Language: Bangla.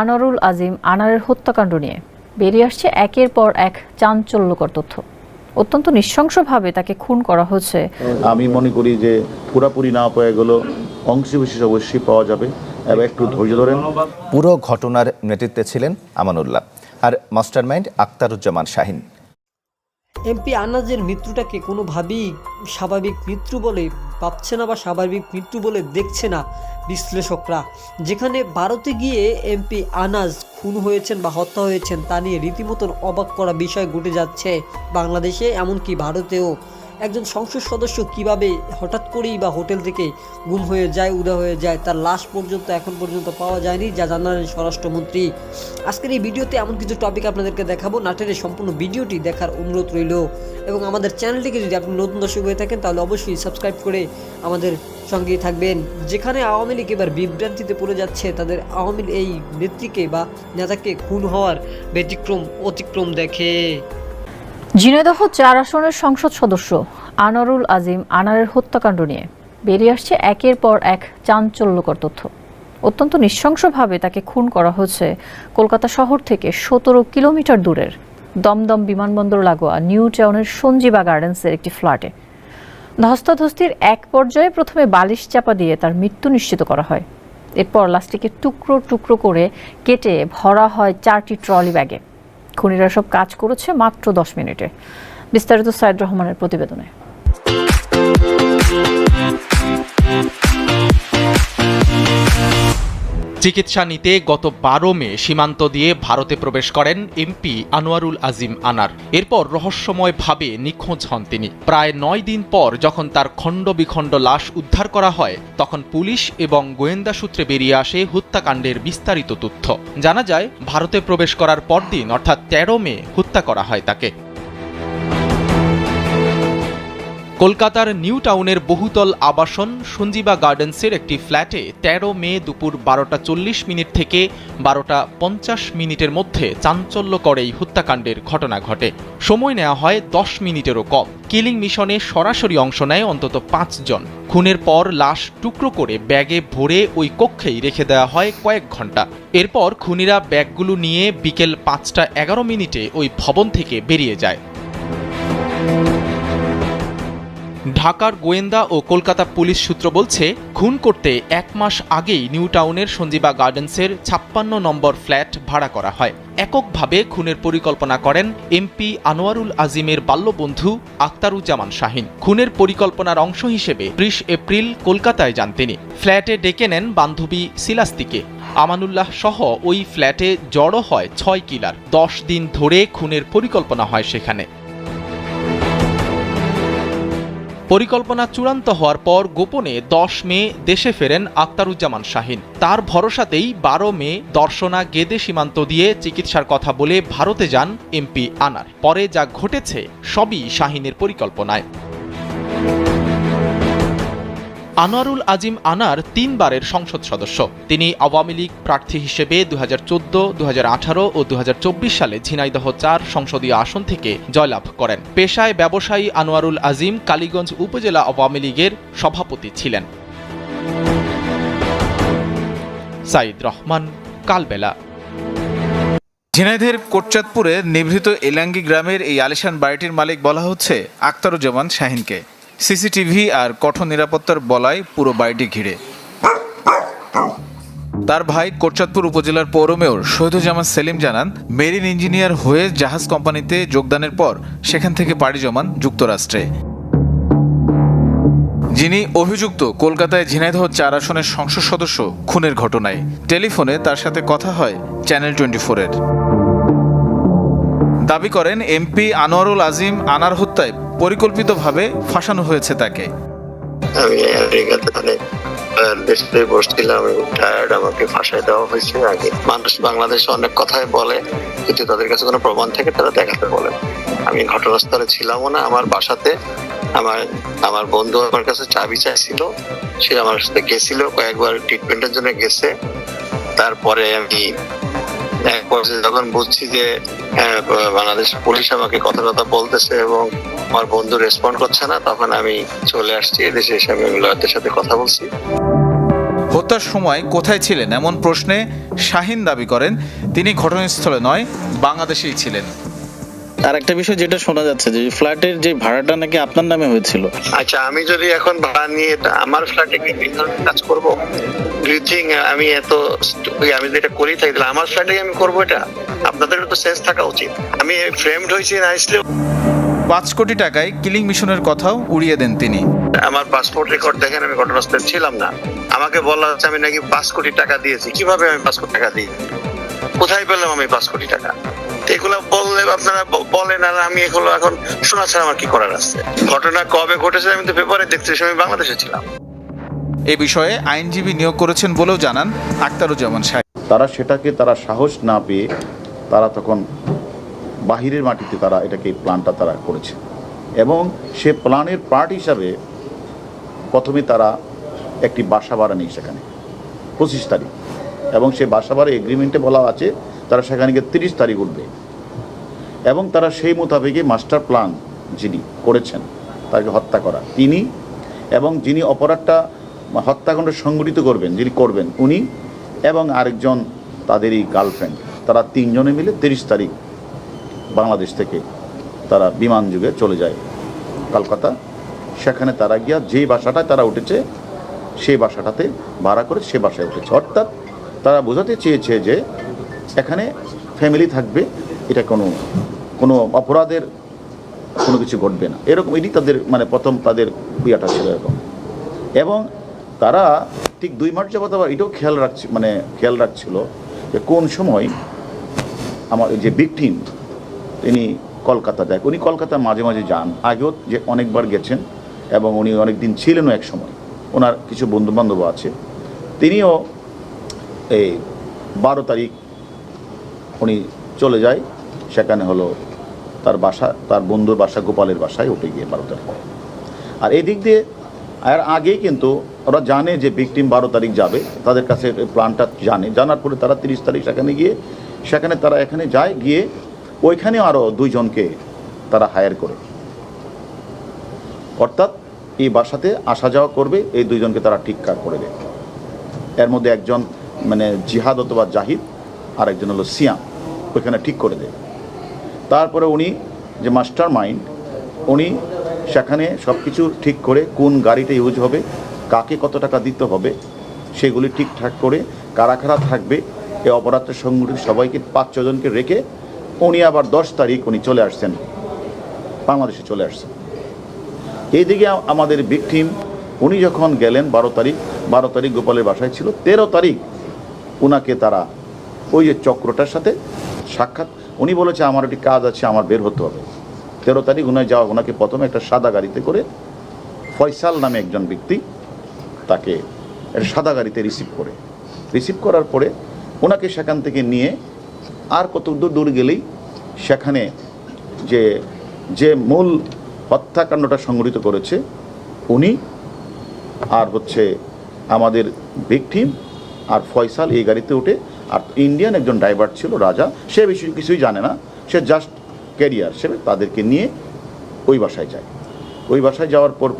আনারুল আজিম আনারের হত্যাকাণ্ড নিয়ে। বেরিয়ে আসছে একের পর এক চাঞ্চল্যকর তথ্য। অত্যন্ত নৃশংসভাবে তাকে খুন করা হচ্ছে আমি মনে করি যে পুরাপুরি না পাওয়া গেলো অংশে বিশেষ অবশ্যই পাওয়া যাবে। এবং একটু ধৈর্য ধরেন। পুরো ঘটনার নেতৃত্বে ছিলেন আমানুল্লাহ আর মাস্টারমাইন্ড আক্তারুজ্জামান শাহিন। এমপি আনাজের মৃত্যুটাকে কোনোভাবেই স্বাভাবিক মৃত্যু বলে ভাবছে না বা স্বাভাবিক মৃত্যু বলে দেখছে না বিশ্লেষকরা। যেখানে ভারতে গিয়ে এমপি আনাজ খুন হয়েছেন বা হত্যা হয়েছেন তা নিয়ে রীতিমতন অবাক করা বিষয় ঘটে যাচ্ছে বাংলাদেশে, এমনকি ভারতেও। একজন সংসদ সদস্য কীভাবে হঠাৎ করেই বা হোটেল থেকে গুম হয়ে যায়, উদা হয়ে যায়, তার লাশ পর্যন্ত, এখন পর্যন্ত পাওয়া যায়নি, যা জানালেন স্বরাষ্ট্রমন্ত্রী। আজকের এই ভিডিওতে এমন কিছু টপিক আপনাদেরকে দেখাবো। নাটের সম্পূর্ণ ভিডিওটি দেখার অনুরোধ রইল। এবং আমাদের চ্যানেলটিকে যদি আপনি নতুন দর্শক হয়ে থাকেন, তাহলে অবশ্যই সাবস্ক্রাইব করে আমাদের সঙ্গেই থাকবেন। যেখানে আওয়ামী লীগ এবার বিভ্রান্তিতে পড়ে যাচ্ছে, তাদের আওয়ামী এই নেত্রীকে বা নেতাকে খুন হওয়ার ব্যতিক্রম, অতিক্রম দেখে। ঝিনাইদহ চার আসনের সংসদ সদস্য আনারুল আজিম আনারের হত্যাকাণ্ড নিয়ে। বেরিয়ে আসছে একের পর এক চাঞ্চল্যকর তথ্য। অত্যন্ত নৃশংসভাবে তাকে খুন করা হয়েছে কলকাতা শহর থেকে সতেরো কিলোমিটার দূরের দমদম বিমানবন্দর লাগোয়া নিউ টাউনের সঞ্জীবা গার্ডেন্সের একটি ফ্ল্যাটে। ধস্তাধস্তির এক পর্যায়ে প্রথমে বালিশ চাপা দিয়ে তার মৃত্যু নিশ্চিত করা হয়। এরপর লাশটিকে টুকরো টুকরো করে কেটে ভরা হয় চারটি ট্রলি ব্যাগে। খুনিরা সব কাজ করেছে মাত্র দশ মিনিটে। বিস্তারিত সাইদ রহমানের প্রতিবেদনে। চিকিৎসা নিতে গত বারো মে সীমান্ত দিয়ে ভারতে প্রবেশ করেন এমপি আনোয়ারুল আজিম আনার। এরপর রহস্যময়ভাবে নিখোঁজ হন তিনি। প্রায় নয় দিন পর যখন তার খণ্ড বিখণ্ড লাশ উদ্ধার করা হয়, তখন পুলিশ এবং গোয়েন্দা সূত্রে বেরিয়ে আসে হত্যাকাণ্ডের বিস্তারিত তথ্য। জানা যায়, ভারতে প্রবেশ করার পরদিন, অর্থাৎ তেরো মে, হত্যা করা হয় তাকে। কলকাতার নিউ টাউনের বহুতল আবাসন সঞ্জীবা গার্ডেন্সের একটি ফ্ল্যাটে তেরো মে দুপুর বারোটা চল্লিশ মিনিট থেকে বারোটা পঞ্চাশ মিনিটের মধ্যে চাঞ্চল্যকর এই হত্যাকাণ্ডের ঘটনা ঘটে। সময় নেওয়া হয় দশ মিনিটেরও কম। কিলিং মিশনে সরাসরি অংশ নেয় অন্তত পাঁচজন খুনের পর লাশ টুকরো করে ব্যাগে ভরে ওই কক্ষেই রেখে দেওয়া হয় কয়েক ঘণ্টা এরপর খুনিরা ব্যাগগুলো নিয়ে বিকেল পাঁচটা এগারো মিনিটে ওই ভবন থেকে বেরিয়ে যায়। ঢাকার গোয়েন্দা ও কলকাতা পুলিশ সূত্র বলছে, খুন করতে এক মাস আগেই নিউ টাউনের সঞ্জীবা গার্ডেন্সের ছাপ্পান্ন নম্বর ফ্ল্যাট ভাড়া করা হয়। এককভাবে খুনের পরিকল্পনা করেন এমপি আনোয়ারুল আজিমের বাল্যবন্ধু আক্তারুজ্জামান শাহিন। খুনের পরিকল্পনার অংশ হিসেবে ত্রিশ এপ্রিল কলকাতায় যান তিনি। ফ্ল্যাটে ডেকে নেন বান্ধবী সিলাস্তিকে। আমানুল্লাহ সহ ওই ফ্ল্যাটে জড়ো হয় ছয় কিলার। দশ দিন ধরে খুনের পরিকল্পনা হয় সেখানে। পরিকল্পনা চূড়ান্ত হওয়ার পর গোপনে দশ মে দেশে ফেরেন আক্তারুজ্জামান শাহিন। তার ভরসাতেই বারো মে দর্শনা গেদে সীমান্ত দিয়ে চিকিৎসার কথা বলে ভারতে যান এমপি আনার। পরে যা ঘটেছে, সবই শাহিনের পরিকল্পনায়। আনোয়ারুল আজিম আনার তিনবারের সংসদ সদস্য। তিনি আওয়ামী লীগ প্রার্থী হিসেবে দু হাজার চোদ্দ দু ও দু হাজার চব্বিশ সালে ঝিনাইদহ চার সংসদীয় আসন থেকে জয়লাভ করেন। পেশায় ব্যবসায়ী আনোয়ারুল আজিম কালীগঞ্জ উপজেলা আওয়ামী লীগের সভাপতি ছিলেন। সাইদ রহমান, কালবেলা। ঝিনাইদের কোটচাঁদপুরে নিভৃত এলাঙ্গি গ্রামের এই আলিশান বাড়িটির মালিক বলা হচ্ছে আক্তারুজ্জামান শাহিনকে। সিসিটিভি আর কঠোর নিরাপত্তার বলায় পুরো বাড়িটি ঘিরে। তার ভাই কোটচাঁদপুর উপজেলার পৌর মেয়র শহীদুজ্জামান সেলিম জানান, মেরিন ইঞ্জিনিয়ার হয়ে জাহাজ কোম্পানিতে যোগদানের পর সেখান থেকে পাড়ি জমান যুক্তরাষ্ট্রে। যিনি অভিযুক্ত কলকাতায় ঝিনাইদহ চার আসনের সংসদ সদস্য খুনের ঘটনায়। টেলিফোনে তার সাথে কথা হয় চ্যানেল টোয়েন্টি ফোরের দাবি করেন, এমপি আনোয়ারুল আজিম আনার হত্যায় পরিকল্পিতভাবে ফাঁসানো হয়েছে তাকে। আমি দেশে বসছিলাম এবং টায়ার্ড আমাকে ফাঁসায় দেওয়া হয়েছে। আগে মানুষ বাংলাদেশে অনেক কথাই বলে, কিন্তু তাদের কাছে কোনো প্রমাণ থেকে, তারা দেখাতে বলে আমি ঘটনাস্থলে ছিলামও না, আমার বাসাতে আমার আমার বন্ধু আমার কাছে চাবি চাইছিল, সে আমার সাথে গেছিল, কয়েকবার ট্রিটমেন্টের জন্য গেছে। তারপরে আমি এক পর্যায়ে যখন বুঝছি যে বাংলাদেশ পুলিশ আমাকে কথা কথা বলতেছে এবং আমার বন্ধু রেসপন্ড করছে না তখন আমি চলে আসছি এদেশে এসে আমি লয়ারদের সাথে কথা বলছি। হত্যার সময় কোথায় ছিলেন এমন প্রশ্নে শাহিন দাবি করেন তিনি ঘটনাস্থলে নয় বাংলাদেশেই ছিলেন। আর একটা বিষয় যেটা শোনা যাচ্ছে যে ফ্ল্যাটের যে ভাড়াটা নাকি আপনার নামে হয়েছিল। আচ্ছা আমি যদি এখন ভাড়া নিয়ে আমার ফ্ল্যাটে কি এই ধরনের কাজ করব? আমি এত আমি যেটা করি থাকি আমার ফ্ল্যাটে আমি করব এটা? আপনাদের তো সেন্স থাকা উচিত। আমি ফ্রেমড হয়েছি না আসলে পাঁচ কোটি টাকায় কিলিং মিশনের কথাও উড়িয়ে দেন তিনি। আমার পাসপোর্ট রেকর্ড দেখেন আমি ঘটনাস্থলে ছিলাম না। আমাকে বলা হচ্ছে আমি নাকি পাঁচ কোটি টাকা দিয়েছি। কীভাবে আমি পাঁচ কোটি টাকা দিই? কোথায় পেলাম আমি পাঁচ কোটি টাকা? এগুলো বললে আপনারা বলেন আর আমি এগুলো এখন শোনা ছাড়া আমার কি করার আছে? ঘটনা কবে ঘটেছে আমি তো পেপারে দেখতে আমি বাংলাদেশে ছিলাম। এ বিষয়ে আইনজীবী নিয়োগ করেছেন বলেও জানান আক্তারুজ্জামান শাহিন তারা সেটাকে তারা সাহস না পেয়ে তারা তখন বাহিরের মাটিতে তারা এটাকে প্ল্যানটা তারা করেছে। এবং সে প্ল্যানের পার্ট হিসাবে প্রথমে তারা একটি বাসা ভাড়া নেই সেখানে, পঁচিশ তারিখ। এবং সে বাসা ভাড়া এগ্রিমেন্টে বলা আছে, তারা সেখানে গিয়ে তিরিশ তারিখ উঠবে। এবং তারা সেই মোতাবেকই মাস্টার প্ল্যান যিনি করেছেন, তাকে হত্যা করা। তিনি এবং যিনি অপরাধটা হত্যাকাণ্ড সংগঠিত করবেন, যিনি করবেন, উনি এবং আরেকজন তাদেরই গার্লফ্রেন্ড তারা তিনজনে মিলে তিরিশ তারিখ বাংলাদেশ থেকে তারা বিমান যুগে চলে যায় কলকাতা। সেখানে তারা গিয়া যেই বাসাটায় তারা উঠেছে, সেই বাসাটাতে ভাড়া করে সে বাসায় উঠেছে। অর্থাৎ তারা বোঝাতে চেয়েছে যে এখানে ফ্যামিলি থাকবে, এটা কোনো কোনো অপরাধের কোনো কিছু ঘটবে না। এরকম এটি তাদের মানে প্রথম তাদের ইয়েটা ছিল এরকম। এবং তারা ঠিক দুই মাস যাবত আবার এটাও খেয়াল রাখছে মানে খেয়াল রাখছিল যে কোন সময় আমার যে ভিকটিম তিনি কলকাতা যায় উনি কলকাতা মাঝে মাঝে যান। আগেও যে অনেকবার গেছেন এবং উনি অনেক দিন ছিলেনও এক সময়। ওনার কিছু বন্ধুবান্ধব আছে। তিনিও এই বারো তারিখ উনি চলে যায়। সেখানে হলো তার বাসা, তার বন্ধুর বাসা, গোপালের বাসায় উঠে গিয়ে বারো তারিখ আর এই দিক দিয়ে, আর আগেই কিন্তু ওরা জানে যে ভিকটিম বারো তারিখ যাবে। তাদের কাছে প্ল্যানটা জানে। জানার পরে তারা তিরিশ তারিখ সেখানে গিয়ে, সেখানে তারা এখানে যায়, গিয়ে ওইখানে আরও দুইজনকে তারা হায়ার করে। অর্থাৎ এই বাসাতে আসা যাওয়া করবে, এই দুইজনকে তারা ঠিকঠাক করে দেয় এর মধ্যে একজন মানে জিহাদ অথবা জাহিদ আর একজন হলো সিয়াম, ওইখানে ঠিক করে দেয় তারপরে উনি যে মাস্টার মাইন্ড, উনি সেখানে সব কিছু ঠিক করে কোন গাড়িটা ইউজ হবে, কাকে কত টাকা দিতে হবে, সেগুলি ঠিকঠাক করে কারা কারা থাকবে, এই অপরাধের সংগঠিত সবাইকে পাঁচ ছজনকে রেখে উনি আবার দশ তারিখ উনি চলে আসছেন। বাংলাদেশে চলে আসছেন। এইদিকে আমাদের ভিকটিম উনি যখন গেলেন বারো তারিখ বারো তারিখ গোপালের বাসায় ছিল, তেরো তারিখ ওনাকে তারা ওই যে চক্রটার সাথে সাক্ষাৎ, উনি বলেছে, আমার একটি কাজ আছে, আমার বের হতে হবে। তেরো তারিখ উনায় যাওয়া ওনাকে প্রথমে একটা সাদা গাড়িতে করে ফয়সাল নামে একজন ব্যক্তি তাকে সাদা গাড়িতে রিসিভ করে। রিসিভ করার পরে ওনাকে সেখান থেকে নিয়ে আর কত দূর গেলেই সেখানে যে যে মূল হত্যাকাণ্ডটা সংগঠিত করেছে, উনি আর হচ্ছে আমাদের ভিকটিম আর ফয়সাল এই গাড়িতে উঠে, আর ইন্ডিয়ান একজন ড্রাইভার ছিল, রাজা, সে বিষয়ে কিছুই জানে না, সে জাস্ট ক্যারিয়ার হিসেবে তাদেরকে নিয়ে ওই বাসায় যায়। ওই বাসায় যাওয়ার পর